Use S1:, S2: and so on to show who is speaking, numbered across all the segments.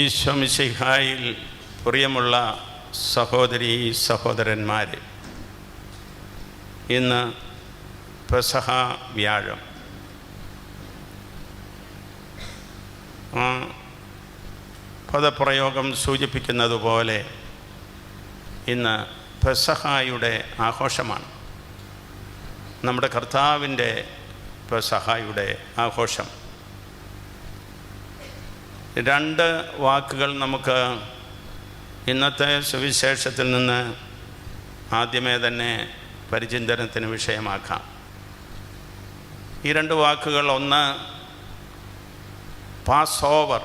S1: ഈശ്വമിശിഹായിൽ പ്രിയമുള്ള സഹോദരി സഹോദരന്മാർ ഇന്ന് പ്രസഹ വ്യാഴം. പദപ്രയോഗം സൂചിപ്പിക്കുന്നത് പോലെ ഇന്ന് പെസഹായുടെ ആഘോഷമാണ്. നമ്മുടെ കർത്താവിന്റെ പെസഹായുടെ ആഘോഷം. രണ്ട് വാക്കുകൾ നമുക്ക് ഇന്നത്തെ സുവിശേഷത്തിൽ നിന്ന് ആദ്യമേ തന്നെ പരിചിന്തനത്തിന് വിഷയമാക്കാം. ഈ രണ്ട് വാക്കുകൾ ഒന്ന് പാസ് ഓവർ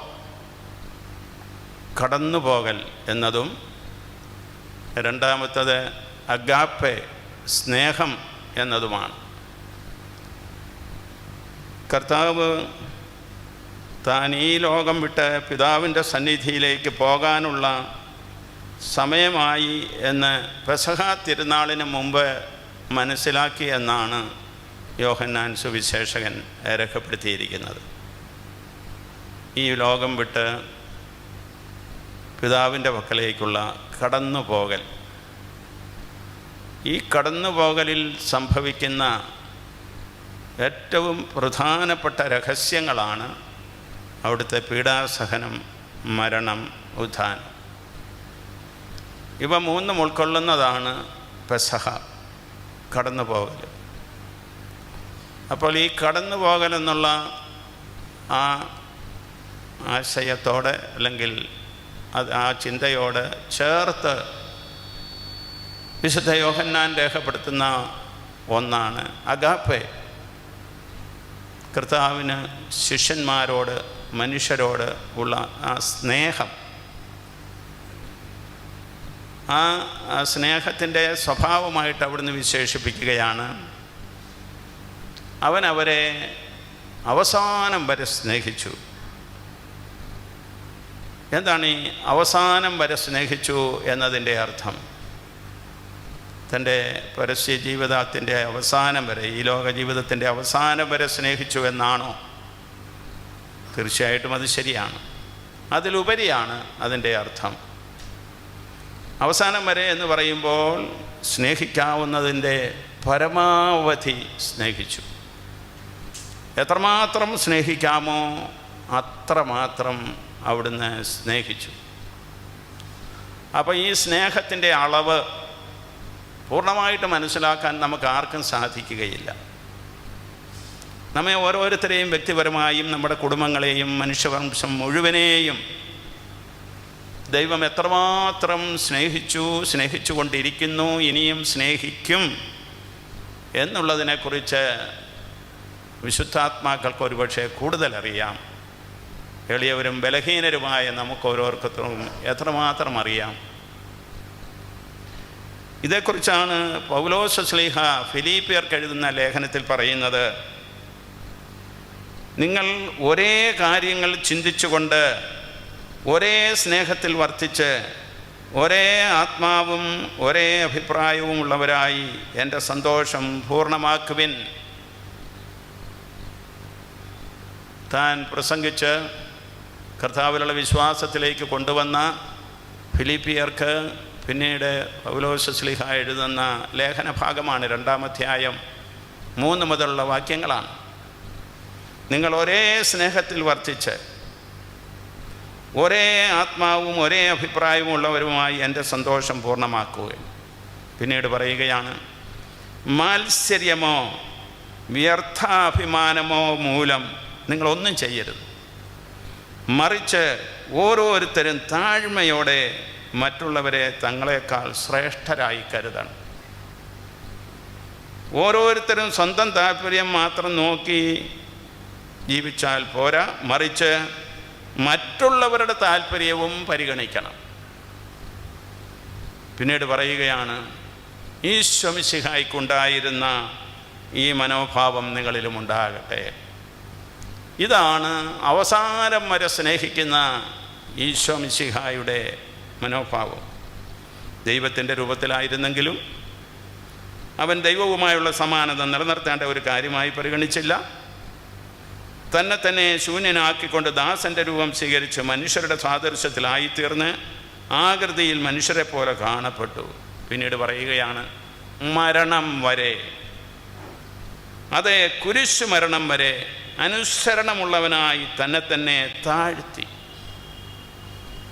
S1: കടന്നുപോകൽ എന്നതും രണ്ടാമത്തത് അഗാപ്പെ സ്നേഹം എന്നതുമാണ്. കർത്താവ് താൻ ഈ ലോകം വിട്ട് പിതാവിന്റെ സന്നിധിയിലേക്ക് പോകാനുള്ള സമയമായി എന്ന് പെസഹ തിരുനാളിന് മുമ്പ് മനസ്സിലാക്കി എന്നാണ് യോഹന്നാൻ സുവിശേഷകൻ രേഖപ്പെടുത്തിയിരിക്കുന്നത്. ഈ ലോകം വിട്ട് പിതാവിന്റെ പക്കലേക്കുള്ള കടന്നുപോകൽ. ഈ കടന്നുപോകലിൽ സംഭവിക്കുന്ന ഏറ്റവും പ്രധാനപ്പെട്ട രഹസ്യങ്ങളാണ് അവിടുത്തെ പീഡാസഹനം മരണം ഉത്ഥാനം. ഇവ മൂന്നും ഉൾക്കൊള്ളുന്നതാണ് പെസഹ കടന്നു പോകൽ അപ്പോൾ ഈ കടന്നു പോകലെന്നുള്ള ആ ആശയത്തോടെ അല്ലെങ്കിൽ അത് ആ ചിന്തയോട് ചേർത്ത് വിശുദ്ധ യോഹന്നാൻ രേഖപ്പെടുത്തുന്ന ഒന്നാണ് അഗാപ്പെ. കർത്താവിന് ശിഷ്യന്മാരോട് മനുഷ്യരോട് ഉള്ള ആ സ്നേഹം. ആ സ്നേഹത്തിന്റെ സ്വഭാവമായിട്ട് അവിടുന്ന് വിശേഷിപ്പിക്കുകയാണ്. അവൻ അവരെ അവസാനം വരെ സ്നേഹിച്ചു. എന്താണ് ഈ അവസാനം വരെ സ്നേഹിച്ചു എന്നതിന്റെ അർത്ഥം? തന്റെ പരസ്യ ജീവിതത്തിന്റെ അവസാനം വരെ ഈ ലോക ജീവിതത്തിന്റെ അവസാനം വരെ സ്നേഹിച്ചു എന്നാണോ? തീർച്ചയായിട്ടും അത് ശരിയാണ്. അതിലുപരിയാണ് അതിന്റെ അർത്ഥം. അവസാനം വരെ എന്ന് പറയുമ്പോൾ സ്നേഹിക്കാവുന്നതിന്റെ പരമാവധി സ്നേഹിച്ചു. എത്രമാത്രം സ്നേഹിക്കാമോ അത്രമാത്രം അവിടുന്ന് സ്നേഹിച്ചു. അപ്പോൾ ഈ സ്നേഹത്തിന്റെ അളവ് പൂർണമായിട്ട് മനസ്സിലാക്കാൻ നമുക്ക് ആർക്കും സാധിക്കുകയില്ല. നമ്മെ ഓരോരുത്തരെയും വ്യക്തിപരമായും നമ്മുടെ കുടുംബങ്ങളെയും മനുഷ്യവംശം മുഴുവനെയും ദൈവം എത്രമാത്രം സ്നേഹിച്ചു സ്നേഹിച്ചു കൊണ്ടിരിക്കുന്നു ഇനിയും സ്നേഹിക്കും എന്നുള്ളതിനെക്കുറിച്ച് വിശുദ്ധാത്മാക്കൾക്ക് ഒരുപക്ഷെ കൂടുതലറിയാം. എളിയവരും ബലഹീനരുമായ നമുക്ക് ഓരോരുത്തർക്കും എത്രമാത്രം അറിയാം. ഇതേക്കുറിച്ചാണ് പൗലോസ് സ്ലീഹ ഫിലിപ്പിയർക്ക് എഴുതുന്ന ലേഖനത്തിൽ പറയുന്നത്. നിങ്ങൾ ഒരേ കാര്യങ്ങൾ ചിന്തിച്ചുകൊണ്ട് ഒരേ സ്നേഹത്തിൽ വർത്തിച്ച് ഒരേ ആത്മാവും ഒരേ അഭിപ്രായവും ഉള്ളവരായി എന്റെ സന്തോഷം പൂർണമാക്കുവിൻ. താൻ പ്രസംഗിച്ച് കർത്താവിലുള്ള വിശ്വാസത്തിലേക്ക് കൊണ്ടുവന്ന ഫിലിപ്പിയർക്ക് പിന്നീട് പൗലോസ് സ്ലിഹ എഴുതുന്ന ലേഖന ഭാഗമാണ് രണ്ടാമധ്യായം മൂന്ന് മുതലുള്ള വാക്യങ്ങളാണ്. നിങ്ങൾ ഒരേ സ്നേഹത്തിൽ വർത്തിച്ച് ഒരേ ആത്മാവും ഒരേ അഭിപ്രായവും ഉള്ളവരുമായി എന്റെ സന്തോഷം പൂർണമാക്കുകയും പിന്നീട് പറയുകയാണ് മാത്സര്യമോ വ്യർത്ഥാഭിമാനമോ മൂലം നിങ്ങളൊന്നും ചെയ്യരുത്. മറിച്ച് ഓരോരുത്തരും താഴ്മയോടെ മറ്റുള്ളവരെ തങ്ങളെക്കാൾ ശ്രേഷ്ഠരായി കരുതണം. ഓരോരുത്തരും സ്വന്തം താല്പര്യം മാത്രം നോക്കി ജീവിച്ചാൽ പോരാ മറിച്ച് മറ്റുള്ളവരുടെ താല്പര്യവും പരിഗണിക്കണം. പിന്നീട് പറയുകയാണ് ഈ ഈശ്വമിശിഹായിക്കുണ്ടായിരുന്ന ഈ മനോഭാവം നിങ്ങളിലും ഉണ്ടാകട്ടെ. ഇതാണ് അവസാനം വരെ സ്നേഹിക്കുന്ന ഈശ്വമിശിഹായുടെ മനോഭാവം. ദൈവത്തിന്റെ രൂപത്തിലായിരുന്നെങ്കിലും അവൻ ദൈവവുമായുള്ള സമാനത നിലനിർത്തേണ്ട ഒരു കാര്യമായി പരിഗണിച്ചില്ല. തന്നെ തന്നെ ശൂന്യനാക്കിക്കൊണ്ട് ദാസന്റെ രൂപം സ്വീകരിച്ച് മനുഷ്യരുടെ സാദൃശ്യത്തിലായിത്തീർന്ന് ആകൃതിയിൽ മനുഷ്യരെ പോലെ കാണപ്പെട്ടു. പിന്നീട് പറയുകയാണ് മരണം വരെ. അതെ കുരിശു മരണം വരെ അനുസരണമുള്ളവനായി തന്നെ തന്നെ താഴ്ത്തി.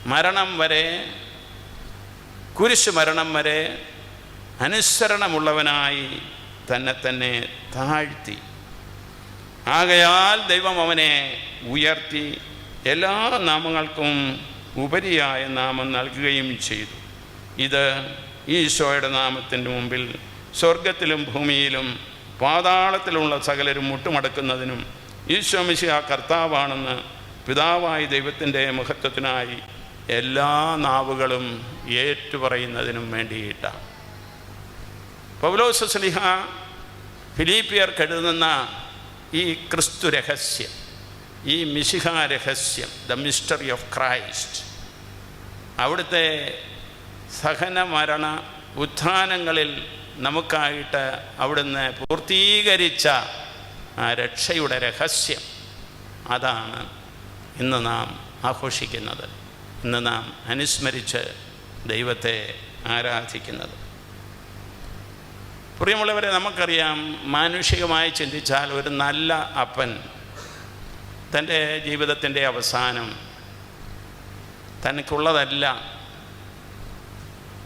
S1: മരണം വരെ കുരിശു മരണം വരെ അനുസരണമുള്ളവനായി തന്നെ തന്നെ താഴ്ത്തി. ആകയാൽ ദൈവം അവനെ ഉയർത്തി എല്ലാ നാമങ്ങൾക്കും ഉപരിയായ നാമം നൽകുകയും ചെയ്തു. ഇത് ഈശോയുടെ നാമത്തിന്റെ മുമ്പിൽ സ്വർഗത്തിലും ഭൂമിയിലും പാതാളത്തിലുള്ള സകലരും മുട്ടുമടക്കുന്നതിനും ഈശോ മിശിഹ കർത്താവാണെന്ന് പിതാവായ ദൈവത്തിന്റെ മഹത്വത്തിനായി എല്ലാ നാവുകളും ഏറ്റുപറയുന്നതിനും വേണ്ടിയിട്ടാണ് പൗലോസ് സ്ലിഹ ഫിലീപ്പിയർ എഴുതുന്ന ഈ ക്രിസ്തു രഹസ്യം ഈ മിശിഹ രഹസ്യം ദ മിസ്റ്ററി ഓഫ് ക്രൈസ്റ്റ് അവിടുത്തെ സഹന മരണ ഉത്ഥാനങ്ങളിൽ നമുക്കായിട്ട് അവിടുന്ന് പൂർത്തീകരിച്ച ആ രക്ഷയുടെ രഹസ്യം അതാണ് ഇന്ന് നാം ആഘോഷിക്കുന്നത് ഇന്ന് നാം അനുസ്മരിച്ച് ദൈവത്തെ ആരാധിക്കുന്നത്. പ്രിയമുള്ളവരെ നമുക്കറിയാം മാനുഷികമായി ചിന്തിച്ചാൽ ഒരു നല്ല അപ്പൻ തന്റെ ജീവിതത്തിന്റെ അവസാനം തനിക്കുള്ളതല്ല.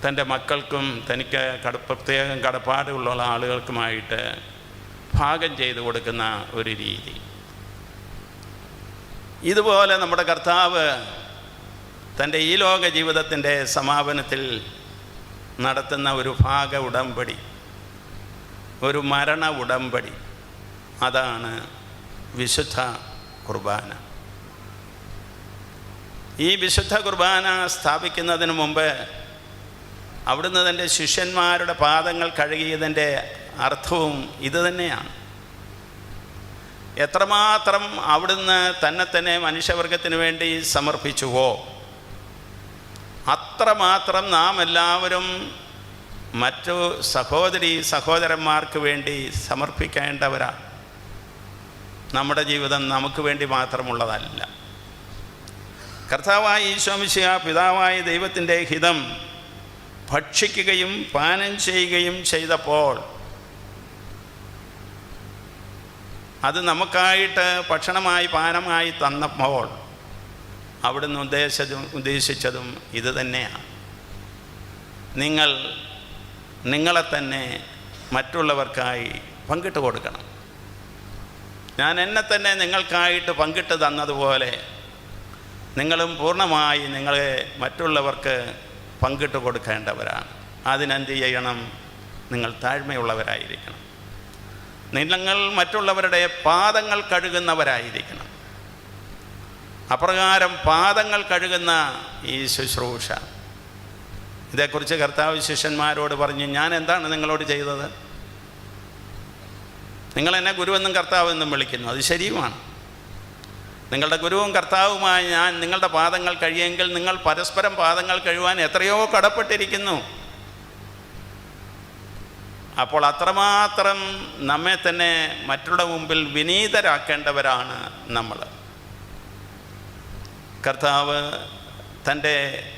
S1: തന്റെ മക്കൾക്കും തനിക്ക് കട പ്രത്യേകം കടപ്പാടുള്ള ആളുകൾക്കുമായിട്ട് ഭാഗം ചെയ്തു കൊടുക്കുന്ന ഒരു രീതി. ഇതുപോലെ നമ്മുടെ കർത്താവ് തന്റെ ഈ ലോക ജീവിതത്തിന്റെ സമാപനത്തിൽ നടത്തുന്ന ഒരു ഭാഗ ഉടമ്പടി. ഒരു മരണ ഉടമ്പടി. അതാണ് വിശുദ്ധ കുർബാന. ഈ വിശുദ്ധ കുർബാന സ്ഥാപിക്കുന്നതിന് മുമ്പ് അവിടുന്ന് തന്റെ ശിഷ്യന്മാരുടെ പാദങ്ങൾ കഴുകിയതിന്റെ അർത്ഥവും ഇതുതന്നെയാണ് എത്രമാത്രം അവിടുന്ന് തന്നെ തന്നെ മനുഷ്യവർഗത്തിന് വേണ്ടി സമർപ്പിച്ചുവോ അത്രമാത്രം നാം എല്ലാവരും മറ്റു സഹോദരി സഹോദരന്മാർക്ക് വേണ്ടി സമർപ്പിക്കേണ്ടവരാ നമ്മുടെ ജീവിതം നമുക്ക് വേണ്ടി മാത്രമുള്ളതല്ല. കർത്താവായ ഈശോമിശിയ പിതാവായ ദൈവത്തിന്റെ ഹിതം ഭക്ഷിക്കുകയും പാനം ചെയ്യുകയും ചെയ്തപ്പോൾ അത് നമുക്കായിട്ട് ഭക്ഷണമായി പാനമായി തന്നപ്പോൾ അവിടുന്ന് ഉദ്ദേശിച്ചതും ഉദ്ദേശിച്ചതും ഇത് തന്നെയാണ്. നിങ്ങൾ നിങ്ങളെ തന്നെ മറ്റുള്ളവർക്കായി പങ്കിട്ട് കൊടുക്കണം. ഞാൻ എന്നെ തന്നെ നിങ്ങൾക്കായിട്ട് പങ്കിട്ട് തന്നതുപോലെ നിങ്ങളും പൂർണമായി നിങ്ങളെ മറ്റുള്ളവർക്ക് പങ്കിട്ട് കൊടുക്കേണ്ടവരാണ്. അതിനെന്ത് ചെയ്യണം? നിങ്ങൾ താഴ്മയുള്ളവരായിരിക്കണം. നിങ്ങൾ മറ്റുള്ളവരുടെ പാദങ്ങൾ കഴുകുന്നവരായിരിക്കണം. അപ്രകാരം പാദങ്ങൾ കഴുകുന്ന ഈ ശുശ്രൂഷ ഇതേക്കുറിച്ച് കർത്താവ് ശിഷ്യന്മാരോട് പറഞ്ഞു ഞാൻ എന്താണ് നിങ്ങളോട് ചെയ്തത്? നിങ്ങൾ എന്നെ ഗുരുവെന്നും കർത്താവെന്നും വിളിക്കുന്നു. അത് ശരിയുമാണ്. നിങ്ങളുടെ ഗുരുവും കർത്താവുമായി ഞാൻ നിങ്ങളുടെ പാദങ്ങൾ കഴിയെങ്കിൽ നിങ്ങൾ പരസ്പരം പാദങ്ങൾ കഴുവാൻ എത്രയോ കടപ്പെട്ടിരിക്കുന്നു. അപ്പോൾ അത്രമാത്രം നമ്മെ തന്നെ മറ്റുള്ള മുമ്പിൽ വിനീതരാക്കേണ്ടവരാണ് നമ്മൾ. കർത്താവ് തന്റെ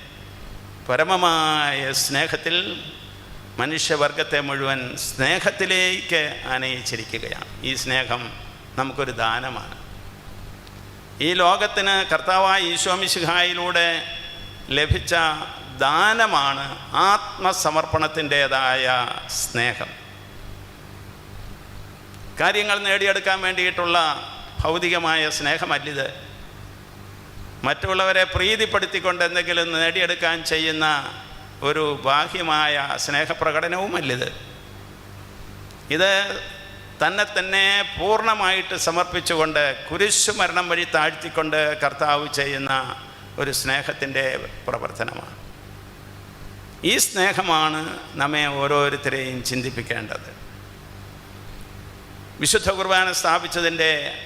S1: പരമമായ സ്നേഹത്തിൽ മനുഷ്യവർഗത്തെ മുഴുവൻ സ്നേഹത്തിലേക്ക് ആനയിച്ചിരിക്കുകയാണ്. ഈ സ്നേഹം നമുക്കൊരു ദാനമാണ്. ഈ ലോകത്തിന് കർത്താവായ ഈശോമിശിഹായിലൂടെ ലഭിച്ച ദാനമാണ് ആത്മസമർപ്പണത്തിന്റെതായ സ്നേഹം. കാര്യങ്ങൾ നേടിയെടുക്കാൻ വേണ്ടിയിട്ടുള്ള ഭൗതികമായ സ്നേഹമല്ലിത്. മറ്റുള്ളവരെ പ്രീതിപ്പെടുത്തിക്കൊണ്ട് എന്തെങ്കിലും നേടിയെടുക്കാൻ ചെയ്യുന്ന ഒരു ബാഹ്യമായ സ്നേഹപ്രകടനവുമല്ലിത്. ഇത് തന്നെ തന്നെ പൂർണമായിട്ട് സമർപ്പിച്ചുകൊണ്ട് കുരിശു മരണം വഴി താഴ്ത്തിക്കൊണ്ട് കർത്താവ് ചെയ്യുന്ന ഒരു സ്നേഹത്തിന്റെ പ്രവർത്തനമാണ്. ഈ സ്നേഹമാണ് നമ്മെ ഓരോരുത്തരെയും ചിന്തിപ്പിക്കേണ്ടത്. വിശുദ്ധ കുർബാന സ്ഥാപിച്ചതിന്റെ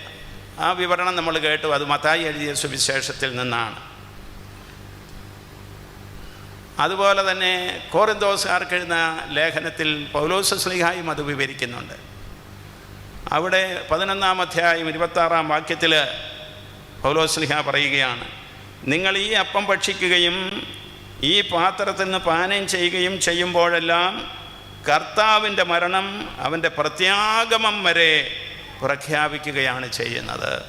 S1: ആ വിവരണം നമ്മൾ കേട്ടു. അത് മത്തായി എഴുതിയ സുവിശേഷത്തിൽ നിന്നാണ്. അതുപോലെ തന്നെ കോറിന്തോസുകാർക്ക് എഴുതുന്ന ലേഖനത്തിൽ പൗലോസ് സ്ലിഹായും അത് വിവരിക്കുന്നുണ്ട്. അവിടെ പതിനൊന്നാം അധ്യായം ഇരുപത്താറാം വാക്യത്തിൽ പൗലോസ് സ്ലിഹ പറയുകയാണ് നിങ്ങൾ ഈ അപ്പം ഭക്ഷിക്കുകയും ഈ പാത്രത്തിൽ നിന്ന് പാനം ചെയ്യുകയും ചെയ്യുമ്പോഴെല്ലാം കർത്താവിന്റെ മരണം അവന്റെ പ്രത്യാഗമം വരെ പ്രഖ്യാപിക്കുകയാണ് ചെയ്യുന്നത്.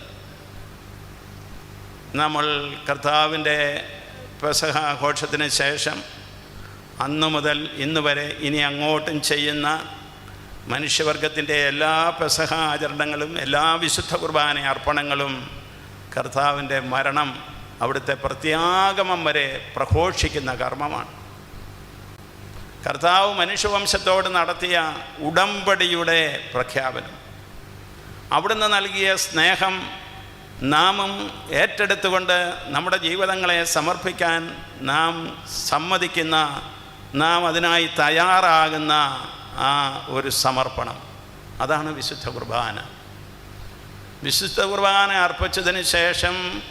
S1: നമ്മൾ കർത്താവിന്റെ പെസഹ ആഘോഷത്തിന് ശേഷം അന്നു മുതൽ ഇന്ന് വരെ ഇനി അങ്ങോട്ടും ചെയ്യുന്ന മനുഷ്യവർഗത്തിന്റെ എല്ലാ പ്രസഹ ആചരണങ്ങളും എല്ലാ വിശുദ്ധ കുർബാന അർപ്പണങ്ങളും കർത്താവിന്റെ മരണം അവിടുത്തെ പ്രത്യാഗമം വരെ പ്രഘോഷിക്കുന്ന കർമ്മമാണ്. കർത്താവ് മനുഷ്യവംശത്തോട് നടത്തിയ ഉടമ്പടിയുടെ പ്രഖ്യാപനം. അവിടുന്ന് നൽകിയ സ്നേഹം നാമും ഏറ്റെടുത്തുകൊണ്ട് നമ്മുടെ ജീവിതങ്ങളെ സമർപ്പിക്കാൻ നാം സമ്മതിക്കുന്ന നാം അതിനായി തയ്യാറാകുന്ന ആ ഒരു സമർപ്പണം. അതാണ് വിശുദ്ധ കുർബാന. വിശുദ്ധ കുർബാന അർപ്പിച്ചതിന് ശേഷം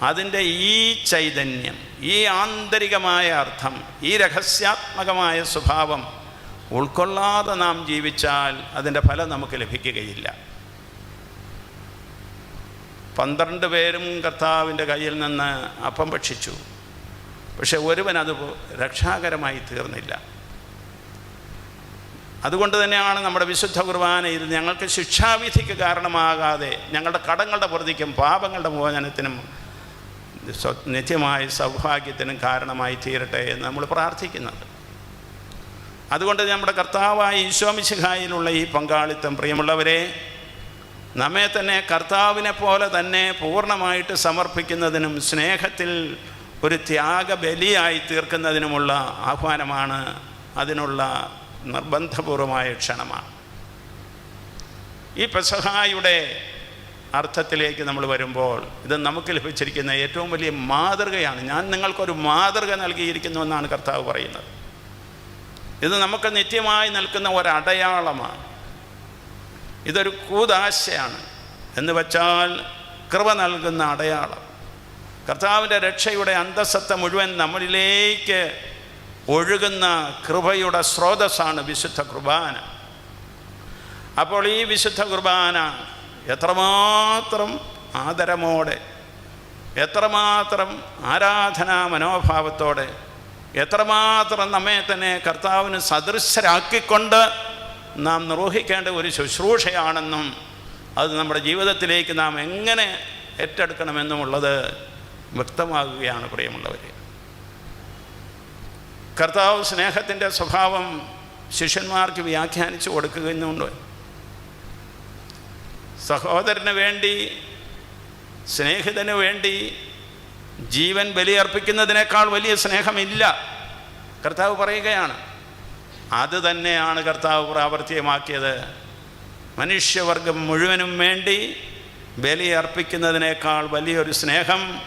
S1: അതിന്റെ ഈ ചൈതന്യം ഈ ആന്തരികമായ അർത്ഥം ഈ രഹസ്യാത്മകമായ സ്വഭാവം ഉൾക്കൊള്ളാതെ നാം ജീവിച്ചാൽ അതിന്റെ ഫലം നമുക്ക് ലഭിക്കുകയില്ല. പന്ത്രണ്ട് പേരും കർത്താവിന്റെ കയ്യിൽ നിന്ന് അപ്പം ഭക്ഷിച്ചു. പക്ഷെ ഒരുവൻ അത് രക്ഷാകരമായി തീർന്നില്ല. അതുകൊണ്ട് തന്നെയാണ് നമ്മുടെ വിശുദ്ധ കുർബാനയിൽ ഞങ്ങൾക്ക് ശിക്ഷാവിധിക്ക് കാരണമാകാതെ ഞങ്ങളുടെ കടങ്ങളുടെ പ്രതിക്കും പാപങ്ങളുടെ മോചനത്തിനും നിത്യമായ സൗഭാഗ്യത്തിനും കാരണമായി തീരട്ടെ എന്ന് നമ്മൾ പ്രാർത്ഥിക്കുന്നത് അതുകൊണ്ട് നമ്മുടെ കർത്താവായ ഈശോമിശിഹായിലുള്ള ഈ പങ്കാളിത്തം പ്രിയമുള്ളവരെ നമ്മെ തന്നെ കർത്താവിനെ പോലെ തന്നെ പൂർണമായിട്ട് സമർപ്പിക്കുന്നതിനും സ്നേഹത്തിൽ ഒരു ത്യാഗ ബലിയായി തീർക്കുന്നതിനുമുള്ള ആഹ്വാനമാണ് അതിനുള്ള നിർബന്ധപൂർവമായ ക്ഷണമാണ്. ഈ പെസഹായുടെ അർത്ഥത്തിലേക്ക് നമ്മൾ വരുമ്പോൾ ഇത് നമുക്ക് ലഭിച്ചിരിക്കുന്ന ഏറ്റവും വലിയ മാതൃകയാണ്. ഞാൻ നിങ്ങൾക്കൊരു മാതൃക നൽകിയിരിക്കുന്നു എന്നാണ് കർത്താവ് പറയുന്നത്. ഇത് നമുക്ക് നിത്യമായി നിൽക്കുന്ന ഒരടയാളമാണ്. ഇതൊരു കൂതാശയാണ്. എന്ന് വച്ചാൽ കൃപ നൽകുന്ന അടയാളം. കർത്താവിന്റെ രക്ഷയുടെ അന്തസത്ത മുഴുവൻ നമ്മളിലേക്ക് ഒഴുകുന്ന കൃപയുടെ സ്രോതസ്സാണ് വിശുദ്ധ കുർബാന. അപ്പോൾ ഈ വിശുദ്ധ കുർബാന എത്രമാത്രം ആദരമോടെ എത്രമാത്രം ആരാധനാ മനോഭാവത്തോടെ എത്രമാത്രം നമ്മെ തന്നെ കർത്താവിന് സദൃശരാക്കിക്കൊണ്ട് നാം നിർവഹിക്കേണ്ട ഒരു ശുശ്രൂഷയാണെന്നും അത് നമ്മുടെ ജീവിതത്തിലേക്ക് നാം എങ്ങനെ ഏറ്റെടുക്കണമെന്നുമുള്ളത് വ്യക്തമാകുകയാണ് പ്രിയമുള്ളവർ കർത്താവ് സ്നേഹത്തിന്റെ സ്വഭാവം ശിഷ്യന്മാർക്ക് വ്യാഖ്യാനിച്ചു കൊടുക്കുന്നുണ്ട്. സഹോദരന് വേണ്ടി സ്നേഹിതന് വേണ്ടി ജീവൻ ബലിയർപ്പിക്കുന്നതിനേക്കാൾ വലിയ സ്നേഹമില്ല. കർത്താവ് പറയുകയാണ് അത് തന്നെയാണ് കർത്താവ് പ്രാവർത്തികമാക്കിയത്. മനുഷ്യവർഗം മുഴുവനും വേണ്ടി ബലിയർപ്പിക്കുന്നതിനേക്കാൾ വലിയൊരു സ്നേഹം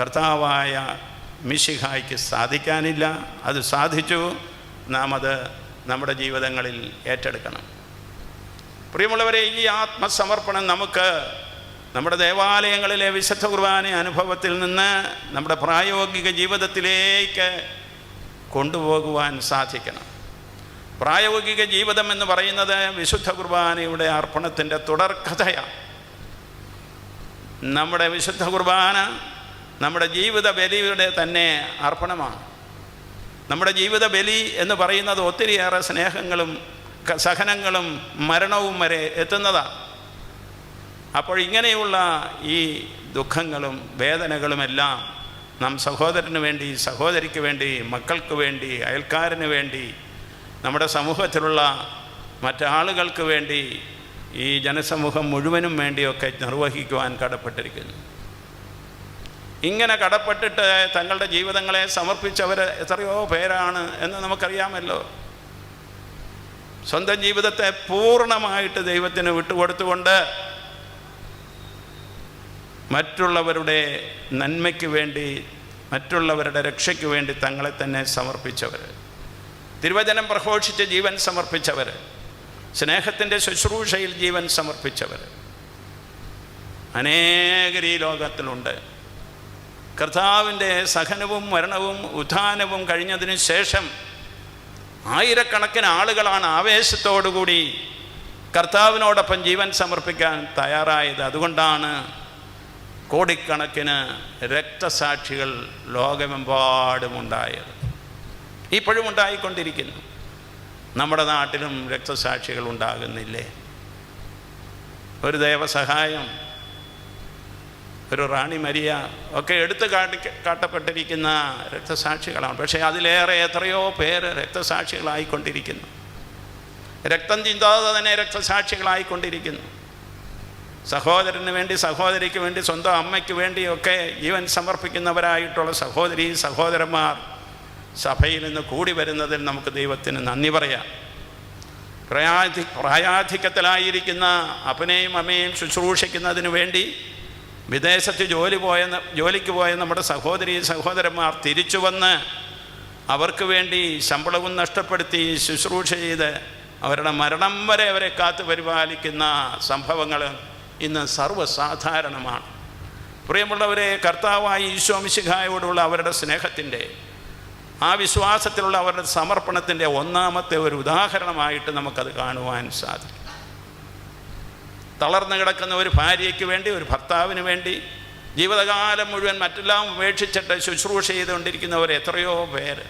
S1: കർത്താവായ മിശിഹായ്ക്ക് സാധിക്കാനില്ല. അത് സാധിച്ചു. നാം അത് നമ്മുടെ ജീവിതങ്ങളിൽ ഏറ്റെടുക്കണം. പ്രിയമുള്ളവരെ ഈ ആത്മസമർപ്പണം നമുക്ക് നമ്മുടെ ദേവാലയങ്ങളിലെ വിശുദ്ധ കുർബാന അനുഭവത്തിൽ നിന്ന് നമ്മുടെ പ്രായോഗിക ജീവിതത്തിലേക്ക് കൊണ്ടുപോകുവാൻ സാധിക്കണം. പ്രായോഗിക ജീവിതം എന്ന് പറയുന്നത് വിശുദ്ധ കുർബാനയുടെ അർപ്പണത്തിന്റെ തുടർക്കഥയാണ് നമ്മുടെ വിശുദ്ധ കുർബാന നമ്മുടെ ജീവിത ബലിയുടെ തന്നെ അർപ്പണമാണ്. നമ്മുടെ ജീവിത ബലി എന്ന് പറയുന്നത് ഒത്തിരിയേറെ സ്നേഹങ്ങളും സഹനങ്ങളും മരണവും വരെ എത്തുന്നതാണ്. അപ്പോൾ ഇങ്ങനെയുള്ള ഈ ദുഃഖങ്ങളും വേദനകളുമെല്ലാം നാം സഹോദരന് വേണ്ടി സഹോദരിക്ക് വേണ്ടി മക്കൾക്ക് വേണ്ടി അയൽക്കാരന് വേണ്ടി നമ്മുടെ സമൂഹത്തിലുള്ള മറ്റാളുകൾക്ക് വേണ്ടി ഈ ജനസമൂഹം മുഴുവനും വേണ്ടിയൊക്കെ നിർവഹിക്കുവാൻ കടപ്പെട്ടിരിക്കുന്നു. ഇങ്ങനെ കടപ്പെട്ടിട്ട് തങ്ങളുടെ ജീവിതങ്ങളെ സമർപ്പിച്ചവർ എത്രയോ പേരാണ് എന്ന് നമുക്കറിയാമല്ലോ. സ്വന്തം ജീവിതത്തെ പൂർണമായിട്ട് ദൈവത്തിന് വിട്ടുകൊടുത്തുകൊണ്ട് മറ്റുള്ളവരുടെ നന്മയ്ക്ക് വേണ്ടി മറ്റുള്ളവരുടെ രക്ഷയ്ക്ക് വേണ്ടി തങ്ങളെ തന്നെ സമർപ്പിച്ചവർ തിരുവചനം പ്രഘോഷിച്ച് ജീവൻ സമർപ്പിച്ചവർ സ്നേഹത്തിന്റെ ശുശ്രൂഷയിൽ ജീവൻ സമർപ്പിച്ചവർ അനേകർ ഈ ലോകത്തിലുണ്ട്. കർത്താവിന്റെ സഹനവും മരണവും ഉത്ഥാനവും കഴിഞ്ഞതിന് ശേഷം ആയിരക്കണക്കിന് ആളുകളാണ് ആവേശത്തോടുകൂടി കർത്താവിനോടൊപ്പം ജീവൻ സമർപ്പിക്കാൻ തയ്യാറായത്. അതുകൊണ്ടാണ് കോടിക്കണക്കിന് രക്തസാക്ഷികൾ ലോകമെമ്പാടും ഉണ്ടായത് ഇപ്പോഴും ഉണ്ടായിക്കൊണ്ടിരിക്കുന്നു. നമ്മുടെ നാട്ടിലും രക്തസാക്ഷികൾ ഉണ്ടാകുന്നില്ലേ? ഒരു ദേവസഹായം ഒരു റാണി മരിയ ഒക്കെ എടുത്തു കാട്ടി കാട്ടപ്പെട്ടിരിക്കുന്ന രക്തസാക്ഷികളാണ്. പക്ഷേ അതിലേറെ എത്രയോ പേര് രക്തസാക്ഷികളായിക്കൊണ്ടിരിക്കുന്നു. രക്തം ചിന്താതെ തന്നെ രക്തസാക്ഷികളായിക്കൊണ്ടിരിക്കുന്നു. സഹോദരന് വേണ്ടി സഹോദരിക്ക് വേണ്ടി സ്വന്തം അമ്മയ്ക്ക് വേണ്ടിയൊക്കെ ജീവൻ സമർപ്പിക്കുന്നവരായിട്ടുള്ള സഹോദരി സഹോദരന്മാർ സഭയിൽ നിന്ന് കൂടി വരുന്നതിൽ നമുക്ക് ദൈവത്തിന് നന്ദി പറയാം. പ്രായാധി പ്രായാധിക്യത്തിലായിരിക്കുന്ന അപ്പനെയും അമ്മയും ശുശ്രൂഷിക്കുന്നതിന് വേണ്ടി വിദേശത്ത് ജോലി പോയ ജോലിക്ക് പോയ നമ്മുടെ സഹോദരി സഹോദരന്മാർ തിരിച്ചു വന്ന് അവർക്ക് വേണ്ടി ശമ്പളവും നഷ്ടപ്പെടുത്തി ശുശ്രൂഷ ചെയ്ത് അവരുടെ മരണം വരെ അവരെ കാത്തു പരിപാലിക്കുന്ന സംഭവങ്ങൾ ഇന്ന് സർവസാധാരണമാണ്. പ്രിയമുള്ളവരെ കർത്താവായി ഈശോമിശിഖായോടുള്ള അവരുടെ സ്നേഹത്തിന്റെ ആ വിശ്വാസത്തിലുള്ള അവരുടെ സമർപ്പണത്തിന്റെ ഒന്നാമത്തെ ഒരു ഉദാഹരണമായിട്ട് നമുക്കത് കാണുവാൻ സാധിക്കും. തളർന്നു കിടക്കുന്ന ഒരു ഭാര്യയ്ക്ക് വേണ്ടി ഒരു ഭർത്താവിന് വേണ്ടി ജീവിതകാലം മുഴുവൻ മറ്റെല്ലാം ഉപേക്ഷിച്ചിട്ട് ശുശ്രൂഷ ചെയ്തുകൊണ്ടിരിക്കുന്നവർ എത്രയോ പേര്.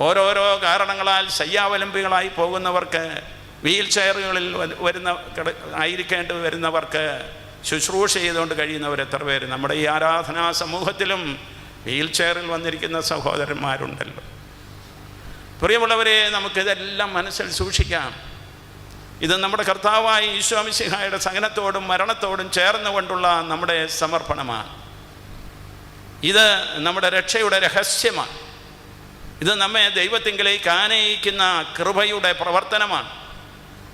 S1: ഓരോരോ കാരണങ്ങളാൽ ശയ്യാവലംബികളായി പോകുന്നവർക്ക് വീൽ ചെയറുകളിൽ വരുന്ന ആയിരിക്കേണ്ടി വരുന്നവർക്ക് ശുശ്രൂഷ ചെയ്തുകൊണ്ട് കഴിയുന്നവർ എത്ര പേര്. നമ്മുടെ ഈ ആരാധനാ സമൂഹത്തിലും വീൽ ചെയറിൽ വന്നിരിക്കുന്ന സഹോദരന്മാരുണ്ടല്ലോ. പ്രിയമുള്ളവരെ നമുക്കിതെല്ലാം മനസ്സിൽ സൂക്ഷിക്കാം. ഇത് നമ്മുടെ കർത്താവായ ഈശ്വാമിസിഹായുടെ സഹനത്തോടും മരണത്തോടും ചേർന്നുകൊണ്ടുള്ള നമ്മുടെ സമർപ്പണമാണ്. ഇത് നമ്മുടെ രക്ഷയുടെ രഹസ്യമാണ്. ഇത് നമ്മെ ദൈവത്തിങ്കിലേക്ക് ആനയിക്കുന്ന കൃപയുടെ പ്രവർത്തനമാണ്.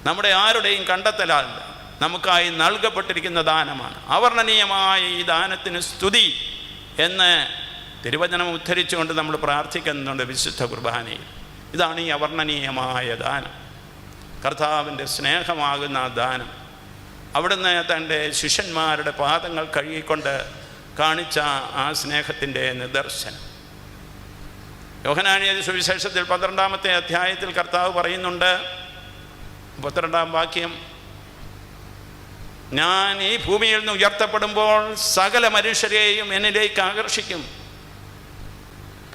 S1: നമ്മുടെ ആരുടെയും കണ്ടെത്തലല്ല നമുക്കായി നൽകപ്പെട്ടിരിക്കുന്ന ദാനമാണ്. അവർണനീയമായ ഈ ദാനത്തിന് സ്തുതി എന്ന് തിരുവചനം ഉദ്ധരിച്ചുകൊണ്ട് നമ്മൾ പ്രാർത്ഥിക്കുന്നുണ്ട് വിശുദ്ധ കുർബാനയിൽ. ഇതാണ് ഈ അവർണനീയമായ ദാനം. കർത്താവിന്റെ സ്നേഹമാകുന്ന ദാനം. അവിടുന്ന് തന്റെ ശിഷ്യന്മാരുടെ പാദങ്ങൾ കഴുകിക്കൊണ്ട് കാണിച്ച ആ സ്നേഹത്തിന്റെ നിദർശനം. യോഹനാനിയ സുവിശേഷത്തിൽ പന്ത്രണ്ടാമത്തെ അധ്യായത്തിൽ കർത്താവ് പറയുന്നുണ്ട് മുപ്പത്തിരണ്ടാം വാക്യം ഞാൻ ഈ ഭൂമിയിൽ നിന്ന് ഉയർത്തപ്പെടുമ്പോൾ സകല മനുഷ്യരെയും എന്നിലേക്ക് ആകർഷിക്കും.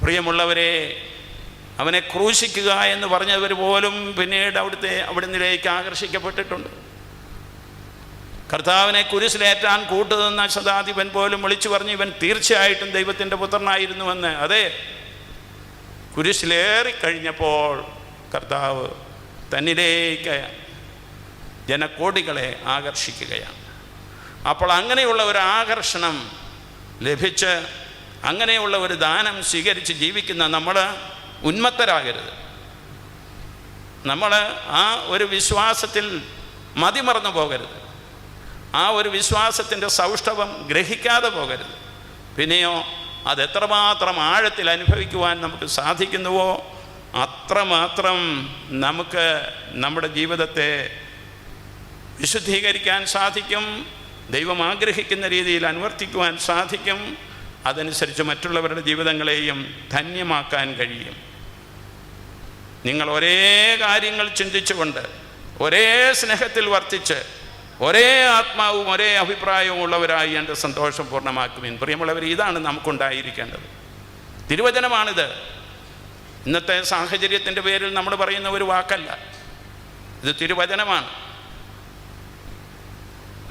S1: പ്രിയമുള്ളവരെ അവനെ ക്രൂശിക്കുക എന്ന് പറഞ്ഞവർ പോലും പിന്നീട് അവിടുത്തെ അവിടുന്നിലേക്ക് ആകർഷിക്കപ്പെട്ടിട്ടുണ്ട്. കർത്താവിനെ കുരിശിലേറ്റാൻ കൂട്ടുനിന്ന ശതാധിപൻ പോലും വിളിച്ചു പറഞ്ഞു ഇവൻ തീർച്ചയായിട്ടും ദൈവത്തിന്റെ പുത്രനായിരുന്നുവെന്ന്. അതെ കുരിശിലേറിക്കഴിഞ്ഞപ്പോൾ കർത്താവ് തന്നിലേക്ക് ജനക്കോടികളെ ആകർഷിക്കുകയാണ്. അപ്പോൾ അങ്ങനെയുള്ള ഒരു ആകർഷണം ലഭിച്ച് അങ്ങനെയുള്ള ഒരു ദാനം സ്വീകരിച്ച് ജീവിക്കുന്ന നമ്മൾ ഉന്മത്തരാകരുത്. നമ്മൾ ആ ഒരു വിശ്വാസത്തിൽ മതിമറന്നു പോകരുത്. ആ ഒരു വിശ്വാസത്തിന്റെ സൗഷ്ഠവം ഗ്രഹിക്കാതെ പോകരുത്. പിന്നെയോ അതെത്രമാത്രം ആഴത്തിൽ അനുഭവിക്കുവാൻ നമുക്ക് സാധിക്കുന്നുവോ അത്രമാത്രം നമുക്ക് നമ്മുടെ ജീവിതത്തെ വിശുദ്ധീകരിക്കാൻ സാധിക്കും ദൈവം ആഗ്രഹിക്കുന്ന രീതിയിൽ അനുവർത്തിക്കുവാൻ സാധിക്കും അതനുസരിച്ച് മറ്റുള്ളവരുടെ ജീവിതങ്ങളെയും ധന്യമാക്കാൻ കഴിയും. നിങ്ങൾ ഒരേ കാര്യങ്ങൾ ചിന്തിച്ചുകൊണ്ട് ഒരേ സ്നേഹത്തിൽ വർത്തിച്ച് ഒരേ ആത്മാവും ഒരേ അഭിപ്രായവും ഉള്ളവരായി എന്റെ സന്തോഷം പൂർണമാക്കുവിൻ. പ്രിയമുള്ളവർ ഇതാണ് നമുക്കുണ്ടായിരിക്കേണ്ടത്. തിരുവചനമാണിത്. ഇന്നത്തെ സാഹചര്യത്തിന്റെ പേരിൽ നമ്മൾ പറയുന്ന ഒരു വാക്കല്ല. ഇത് തിരുവചനമാണ്.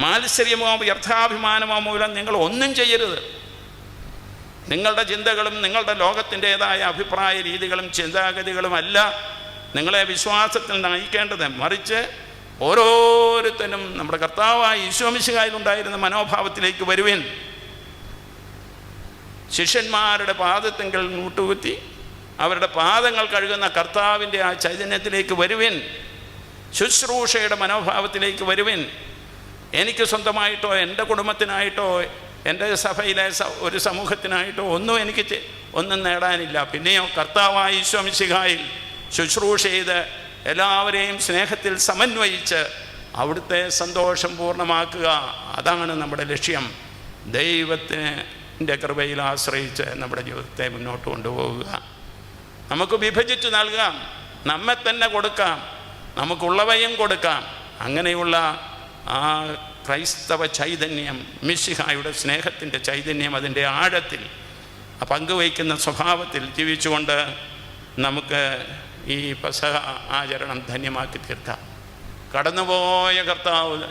S1: മാത്സര്യമോ വ്യർത്ഥാഭിമാനമോ മൂലം നിങ്ങൾ ഒന്നും ചെയ്യരുത്. നിങ്ങളുടെ ചിന്തകളും നിങ്ങളുടെ ലോകത്തിന്റെതായ അഭിപ്രായ രീതികളും ചിന്താഗതികളും അല്ല നിങ്ങളെ വിശ്വാസത്തിൽ നയിക്കേണ്ടത്. മറിച്ച് ഓരോരുത്തരും നമ്മുടെ കർത്താവായ ഈശോമിശുകായിലുണ്ടായിരുന്ന മനോഭാവത്തിലേക്ക് വരുവിൻ. ശിഷ്യന്മാരുടെ പാദത്തെങ്കിൽ നൂട്ടുകുത്തി അവരുടെ പാദങ്ങൾ കഴുകുന്ന കർത്താവിന്റെ ആ ചൈതന്യത്തിലേക്ക് വരുവിൻ. ശുശ്രൂഷയുടെ മനോഭാവത്തിലേക്ക് വരുവിൻ. എനിക്ക് സ്വന്തമായിട്ടോ എന്റെ കുടുംബത്തിനായിട്ടോ എന്റെ സഭയിലെ ഒരു സമൂഹത്തിനായിട്ടോ ഒന്നും എനിക്ക് ഒന്നും നേടാനില്ല. പിന്നെയോ കർത്താവായ ഈശ്വമിശിഹായിൽ ശുശ്രൂഷ ചെയ്ത് എല്ലാവരെയും സ്നേഹത്തിൽ സമന്വയിച്ച് അവിടുത്തെ സന്തോഷം പൂർണമാക്കുക. അതാണ് നമ്മുടെ ലക്ഷ്യം. ദൈവത്തിന്റെ കൃപയിൽ ആശ്രയിച്ച് നമ്മുടെ ജീവിതത്തെ മുന്നോട്ട് കൊണ്ടുപോകുക നമുക്ക് വിഭജിച്ച് നൽകാം. നമ്മെ തന്നെ കൊടുക്കാം. നമുക്കുള്ളവയും കൊടുക്കാം. അങ്ങനെയുള്ള ആ ക്രൈസ്തവ ചൈതന്യം മിശിഹായുടെ സ്നേഹത്തിന്റെ ചൈതന്യം അതിന്റെ ആഴത്തിൽ പങ്കുവയ്ക്കുന്ന സ്വഭാവത്തിൽ ജീവിച്ചുകൊണ്ട് നമുക്ക് ഈ പസഹ ആചരണം ധന്യമാക്കി തീർക്കാം. കടന്നുപോയ കർത്താവ്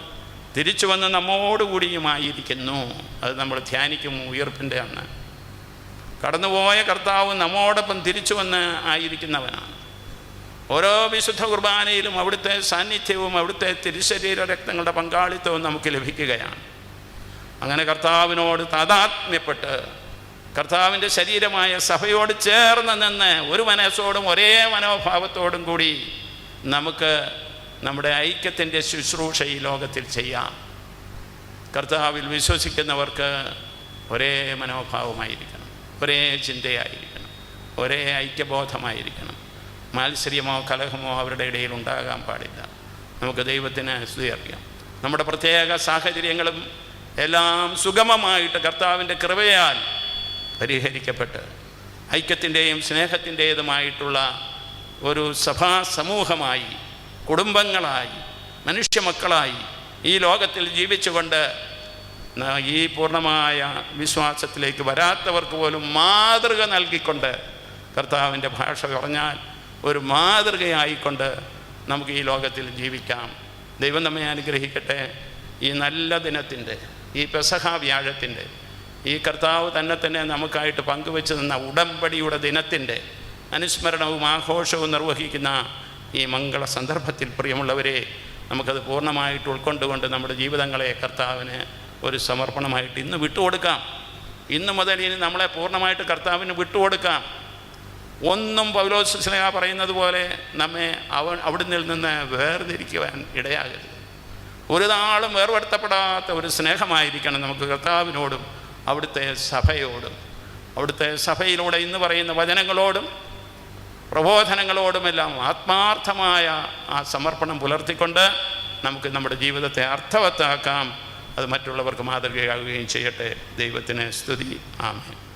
S1: തിരിച്ചു വന്ന് നമ്മോടുകൂടിയുമായിരിക്കുന്നു. അത് നമ്മൾ ധ്യാനിക്കും ഉയർപ്പിന്റെ അന്ന്. കടന്നുപോയ കർത്താവ് നമ്മോടൊപ്പം തിരിച്ചു വന്ന് ആയിരിക്കുന്നവനാണ്. ഓരോ വിശുദ്ധ കുർബാനയിലും അവിടുത്തെ സാന്നിധ്യവും അവിടുത്തെ തിരുശരീര രക്തങ്ങളുടെ പങ്കാളിത്തവും നമുക്ക് ലഭിക്കുകയാണ്. അങ്ങനെ കർത്താവിനോട് താതാത്മ്യപ്പെട്ട് കർത്താവിന്റെ ശരീരമായ സഭയോട് ചേർന്ന് നിന്ന് ഒരു മനസ്സോടും ഒരേ മനോഭാവത്തോടും കൂടി നമുക്ക് നമ്മുടെ ഐക്യത്തിന്റെ ശുശ്രൂഷ ഈ ലോകത്തിൽ ചെയ്യാം. കർത്താവിൽ വിശ്വസിക്കുന്നവർക്ക് ഒരേ മനോഭാവമായിരിക്കണം ഒരേ ചിന്തയായിരിക്കണം ഒരേ ഐക്യബോധമായിരിക്കണം. മാത്സര്യമോ കലഹമോ അവരുടെ ഇടയിൽ ഉണ്ടാകാൻ പാടില്ല. നമുക്ക് ദൈവത്തിന് സ്തുതി അറിയാം നമ്മുടെ പ്രത്യേക സാഹചര്യങ്ങളും എല്ലാം സുഗമമായിട്ട് കർത്താവിന്റെ കൃപയാൽ പരിഹരിക്കപ്പെട്ട് ഐക്യത്തിന്റെയും സ്നേഹത്തിന്റേതുമായിട്ടുള്ള ഒരു സഭാ സമൂഹമായി കുടുംബങ്ങളായി മനുഷ്യമക്കളായി ഈ ലോകത്തിൽ ജീവിച്ചുകൊണ്ട് ഈ പൂർണമായ വിശ്വാസത്തിലേക്ക് വരാത്തവർക്ക് പോലും മാതൃക നൽകിക്കൊണ്ട് കർത്താവിന്റെ ഭാഷ പറഞ്ഞാൽ ഒരു മാതൃകയായിക്കൊണ്ട് നമുക്ക് ഈ ലോകത്തിൽ ജീവിക്കാം. ദൈവം നമ്മെ അനുഗ്രഹിക്കട്ടെ. ഈ നല്ല ദിനത്തിന്റെ ഈ പെസഹാ വ്യാഴത്തിന്റെ ഈ കർത്താവ് തന്നെ തന്നെ നമുക്കായിട്ട് പങ്കുവെച്ച് തന്ന ഉടമ്പടിയുടെ ദിനത്തിന്റെ അനുസ്മരണവും ആഘോഷവും നിർവഹിക്കുന്ന ഈ മംഗള സന്ദർഭത്തിൽ പ്രിയമുള്ളവരെ നമുക്കത് പൂർണമായിട്ട് ഉൾക്കൊണ്ടുകൊണ്ട് നമ്മുടെ ജീവിതങ്ങളെ കർത്താവിന് ഒരു സമർപ്പണമായിട്ട് ഇന്ന് വിട്ടുകൊടുക്കാം. ഇന്ന് മുതൽ ഇനി നമ്മളെ പൂർണമായിട്ട് കർത്താവിന് വിട്ടുകൊടുക്കാം. ഒന്നും പൗലോസ് സ്നേഹ പറയുന്നത് പോലെ നമ്മെ അവൻ അവിടുന്ന് നിന്ന് വേർതിരിക്കുവാൻ ഇടയാകരുത്. ഒരു നാളും വേർപെടുത്തപ്പെടാത്ത ഒരു സ്നേഹമായിരിക്കണം നമുക്ക് കർത്താവിനോടും അവിടുത്തെ സഭയോടും. അവിടുത്തെ സഭയിലൂടെ ഇന്ന് പറയുന്ന വചനങ്ങളോടും പ്രബോധനങ്ങളോടുമെല്ലാം ആത്മാർത്ഥമായ ആ സമർപ്പണം പുലർത്തിക്കൊണ്ട് നമുക്ക് നമ്മുടെ ജീവിതത്തെ അർത്ഥവത്താക്കാം. അത് മറ്റുള്ളവർക്ക് മാതൃകയാകുകയും ചെയ്യട്ടെ. ദൈവത്തിന് സ്തുതി. ആമേൻ.